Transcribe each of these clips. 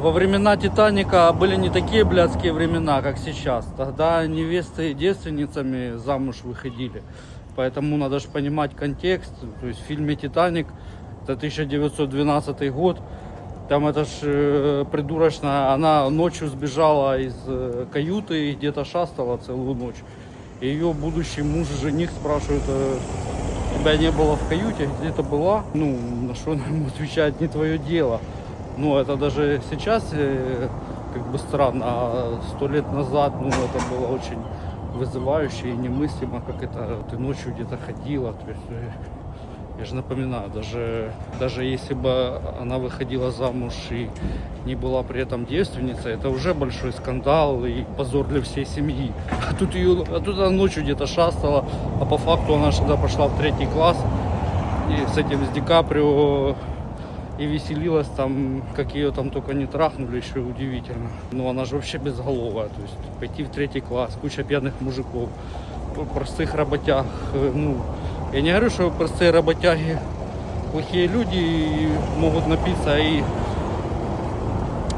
Во времена Титаника были не такие блядские времена, как сейчас. Тогда невесты девственницами замуж выходили. Поэтому надо же понимать контекст. То есть в фильме «Титаник» это 1912 год. Там это ж э, придурочная, она ночью сбежала из э, каюты и где-то шастала целую ночь. И ее будущий муж, жених спрашивает, э, тебя не было в каюте, где то была? Ну, на что она ему отвечает, не твое дело. Ну, это даже сейчас э, как бы странно, а сто лет назад, ну, это было очень вызывающе и немыслимо, как это ты ночью где-то ходила. То есть, э, я же напоминаю, даже, даже если бы она выходила замуж и не была при этом девственницей, это уже большой скандал и позор для всей семьи. А тут, ее, а тут она ночью где-то шастала, а по факту она тогда пошла в третий класс и с этим, с Ди Каприо и веселилась там, как ее там только не трахнули, еще удивительно. Но она же вообще безголовая, то есть пойти в третий класс, куча пьяных мужиков, п- простых работяг, э, ну, я не говорю, что простые работяги плохие люди и могут напиться и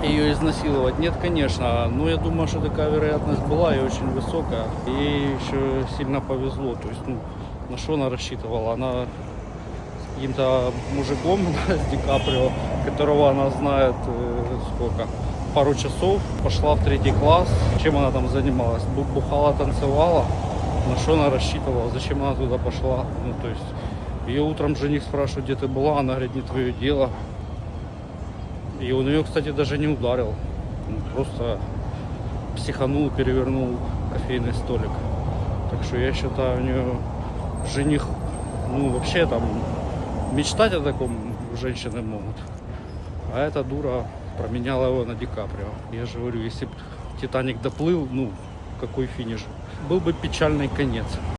ее изнасиловать. Нет, конечно, но я думаю, что такая вероятность была и очень высокая. Ей еще сильно повезло, то есть, ну, на что она рассчитывала? Она с каким-то мужиком с Ди Каприо, которого она знает э, сколько, пару часов, пошла в третий класс. Чем она там занималась? Бу- Бухала, танцевала. На что она рассчитывала? Зачем она туда пошла? Ну, то есть, ее утром жених спрашивает, где ты была, она говорит, не твое дело. И он ее, кстати, даже не ударил. Он просто психанул, перевернул кофейный столик. Так что я считаю, у нее жених, ну вообще там мечтать о таком женщины могут. А эта дура променяла его на Ди Каприо. Я же говорю, если бы Титаник доплыл, ну какой финиш. Был бы печальный конец.